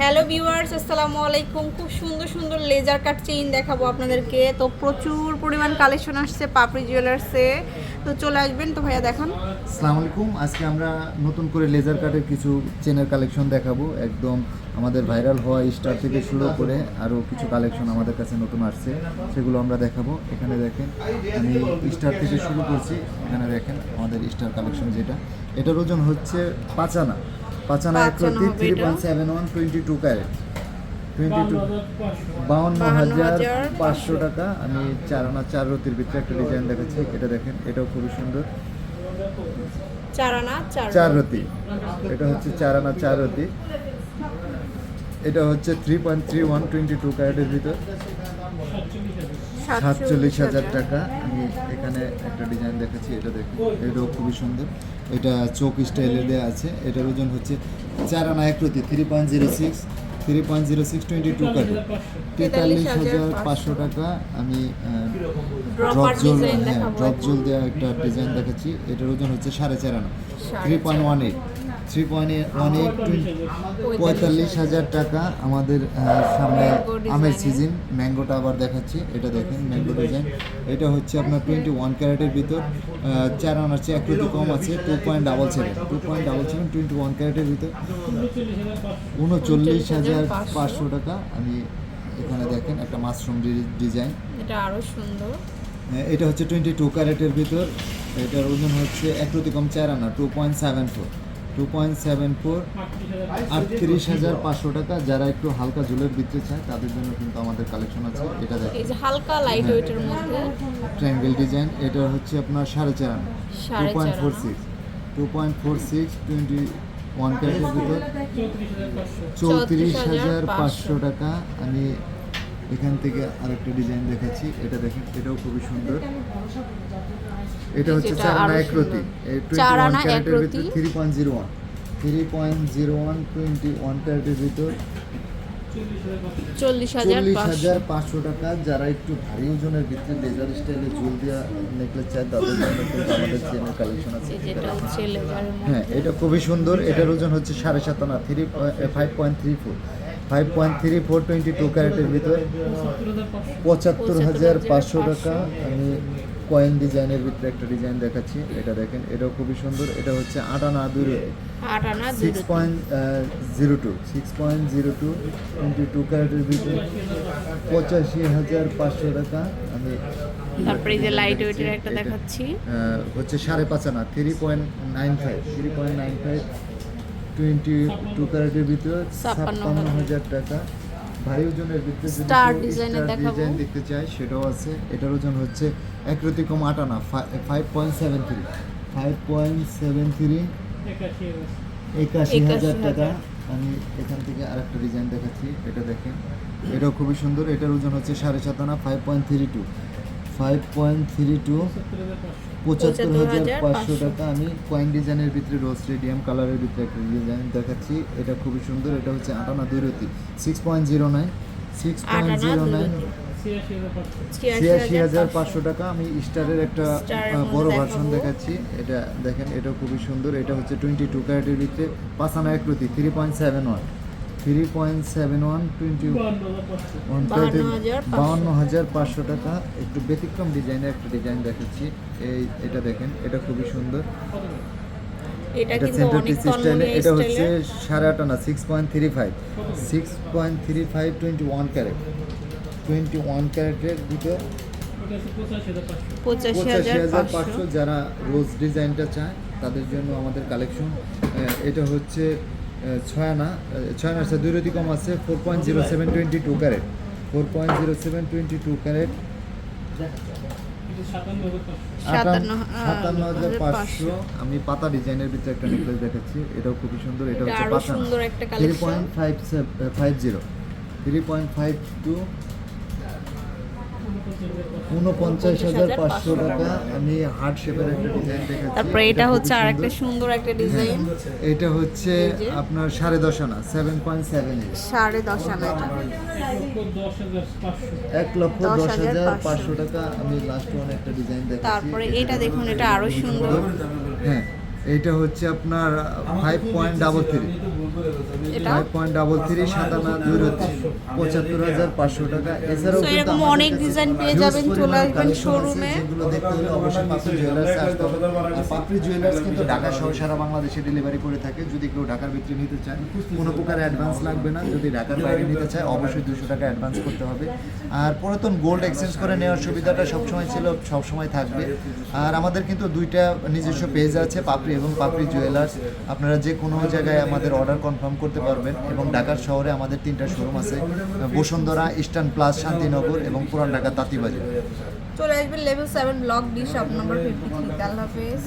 Hello viewers, আসসালামু আলাইকুম। খুব সুন্দর সুন্দর লেজার কাট চেইন দেখাবো আপনাদেরকে। তো প্রচুর পরিমাণ কালেকশন আসছে পাপড়ি জুয়েলার্সে। তো চলে আসবেন তো ভাইয়া, দেখান। আসসালামু আলাইকুম। আজকে আমরা নতুন করে লেজার কাটের কিছু চেনের কালেকশন দেখাবো। একদম আমাদের ভাইরাল হওয়া স্টার থেকে শুরু করে আরও কিছু কালেকশন আমাদের কাছে নতুন আসছে, সেগুলো আমরা দেখাবো। এখানে দেখেন, আমি স্টার থেকে শুরু করছি। এখানে দেখেন, আমাদের স্টার কালেকশন যেটা। এটার ওজন হচ্ছে পাঁচানা পাঁচানা একরতি হবে three point seven one twenty two carat twenty two বাউন্ন হাজার পাঁচশো টাকা। আমি চার আনা চার রতির ভিতরে একটা ডিজাইন দেখাচ্ছি। এটা দেখেন এটাও খুবই সুন্দর। চার আনা চার চার রতি। এটা হচ্ছে চার আনা চার রতি। এটা হচ্ছে three point three one twenty two ক্যারেটের ভিতর। সাতচল্লিশ হাজার টাকা। আমি এখানে একটা ডিজাইন দেখাচ্ছি এটা দেখুন এটাও খুবই সুন্দর। এটা চোখ স্টাইলে দেওয়া আছে। এটার ওজন হচ্ছে চার আনা এক রতি three point zero six three point zero six twenty two carat তেতাল্লিশ হাজার পাঁচশো টাকা আমি ড্রপ জোল হ্যাঁ ড্রপ জোল দেওয়া একটা ডিজাইন দেখাচ্ছি। এটার ওজন হচ্ছে সাড়ে চার আনা three point one eight three point one eight পঁয়তাল্লিশ হাজার টাকা আমাদের সামনে আমের সিজন ম্যাঙ্গোটা আবার দেখাচ্ছি এটা দেখেন ম্যাঙ্গো ডিজাইন এটা হচ্ছে আপনার টোয়েন্টি ওয়ান ক্যারেটের ভিতর চার আনার চেয়ে একটু কম আছে two point double seven two point double seven twenty one ক্যারেটের ভিতর। উনচল্লিশ হাজার পাঁচশো টাকা আমি এখানে দেখেন একটা মাশরুম ডিজাইন এটা আরও সুন্দর। হ্যাঁ, এটা হচ্ছে টোয়েন্টি টু ক্যারেটের ভিতর এটার ওজন হচ্ছে এক কম চার আনা two point seven four two point seven four আটত্রিশ হাজার পাঁচশো টাকা যারা একটু হালকা ঝুলের ভিতরে চায় তাদের জন্য কিন্তু আমাদের কালেকশন আছে। এটা এই যে হালকা লাইট ওয়েটের মধ্যে। ট্রায়াঙ্গেল ডিজাইন এটা হচ্ছে আপনার সাড়ে চার two point four six two point four six twenty one ক্যারেটের ভিতর। চৌত্রিশ হাজার পাঁচশো টাকা আমি এখান থেকে আরেকটা ডিজাইন দেখাচ্ছি। এটা দেখেন এটাও খুবই সুন্দর। এটা হচ্ছে চার আনা এক রতি। চার আনা এক রতি। Three point zero one three point zero one twenty one ক্যারেটের ভিতর চল্লিশ হাজার চল্লিশ পাঁচশো হাজার পাঁচশো টাকা। যারা একটু ভারী ওজনের ভিতরে লেজার স্টাইলে চুল দেওয়া নেকলেস চায় তাদের জন্য কিন্তু আমাদের চেনের কালেকশন আছে। হ্যাঁ এটা খুবই সুন্দর। এটার ওজন হচ্ছে সাড়ে সাত আনা three five point three four five point three four twenty two ক্যারেটের ভিতর পঁচাত্তর হাজার পাঁচশো টাকা। আমি কয়েন ডিজাইনের ভিতরে একটা ডিজাইন দেখাচ্ছি। এটা দেখেন এটাও খুবই সুন্দর। এটা হচ্ছে আট আনা দুই আট six point zero two six point zero two twenty two ক্যারেটের ভিতরে। পঁচাশি হাজার পাঁচশো টাকা। আমি তারপরে যে লাইট ওয়েটের একটা দেখাচ্ছি। হচ্ছে সাড়ে পাঁচ আনা three point nine five three point nine five twenty two ক্যারেটের ভিতরে ছাপ্পান্ন হাজার টাকা। ভারী ওজনের design এর star দেখাবো। design দেখতে চাই সেটাও আছে। এটার ওজন হচ্ছে এক রতি কম আট আনা five point seven three five point seven three একাশি হাজার। হাজার। টাকা। আমি এখান থেকে আরেকটা ডিজাইন দেখাচ্ছি এটা দেখেন। এটাও খুবই সুন্দর এটার ওজন হচ্ছে সাড়ে সাত আনা five point three two five point three two পঁচাত্তর হাজার পাঁচশো টাকা। আমি কয়েন ডিজাইনের ভিতরে রোজ রেডিয়াম কালারের ভিতরে একটা ডিজাইন দেখাচ্ছি। এটা খুবই সুন্দর এটা হচ্ছে আটানা দুরতি। Six point zero nine six point zero nine রতি। ছিয়াশি হাজার পাঁচশো টাকা। আমি স্টারের একটা বড় ভার্সন দেখাচ্ছি। এটা দেখেন এটা খুবই সুন্দর। এটা হচ্ছে টোয়েন্টি টু ক্যারেটের ভিতরে পাঁচানা এক প্রতি three point seven one three point seven one twenty one. বাউন্ন হাজার পাঁচশো টাকা। একটু ব্যতিক্রম ডিজাইনের একটা ডিজাইন দেখাচ্ছি। এই এটা দেখেন এটা খুবই সুন্দর। এটা সেন্টার পিস স্টাইলে এটা হচ্ছে সাড়ে আট আনা six point three five six point three five twenty one carat twenty one ক্যারেটের ভিতরে পঁচাশি হাজার পাঁচশো। যারা রোজ ডিজাইনটা চায় তাদের জন্য আমাদের কালেকশন এটা হচ্ছে ছয় আনা ছয় আনা দুই রতি কম আছে four point zero seven twenty two carat four point zero seven twenty two carat সাতান্ন, হাজার পাঁচশো। আমি পাতা ডিজাইনের ভিতরে একটা নেকলেস দেখাচ্ছি এটাও খুবই সুন্দর এটা হচ্ছে পাতা। Three point five five zero three point five two উনপঞ্চাশ হাজার পাঁচশো টাকা। আমি হার্ট শেপের একটা ডিজাইন দেখাচ্ছি। তারপরে এটা হচ্ছে আরেকটা সুন্দর। সুন্দর একটা ডিজাইন এটা হচ্ছে আপনার সাড়ে দশ আনা সেভেন পয়েন্ট সেভেন সাড়ে দশ আনা এক লক্ষ দশ হাজার পাঁচশো। পাঁচশো টাকা আমি লাস্ট ওয়ান একটা ডিজাইন দেখাচ্ছি। তারপরে এটা দেখুন, এটা আরও সুন্দর। হ্যাঁ এটা হচ্ছে আপনার ফাইভ পয়েন্ট ডাবল থ্রি এটা? পয়েন্ট ডাবল থ্রি দুই পঁচাত্তর হাজার পাঁচশো টাকা। এছাড়াও এরকম অনেক কাছে পেয়ে যাবেন, চলে আসবেন collection যেগুলো দেখতে হলে অবশ্যই জুয়েলার্স আসতে হবে জুয়েলার্স কিন্তু ঢাকা সহ সারা বাংলাদেশে ডেলিভারি করে থাকে। যদি কেউ ঢাকার ভিতরে নিতে চায় কোনো প্রকার অ্যাডভান্স লাগবে না। যদি ঢাকার বাইরে নিতে চায় অবশ্যই দুশো টাকা অ্যাডভান্স করতে হবে। আর পুরাতন গোল্ড এক্সচেঞ্জ করে নেওয়ার সুবিধাটা সবসময় ছিল সবসময় থাকবে। আর আমাদের কিন্তু দুইটা নিজস্ব পেজ আছে পাপড়ি এবং পাপড়ি জুয়েলার্স আপনারা যে কোনো জায়গায় আমাদের অর্ডার কনফার্ম করতে পারবেন এবং ঢাকার শহরে আমাদের তিনটা শোরুম আছে, বসুন্ধরা ইস্টার্ন প্লাস শান্তিনগর এবং পুরান ঢাকা তাঁতিবাজার। চলে আসবেন level seven block D shop number fifty three আল্লাহ হাফেজ।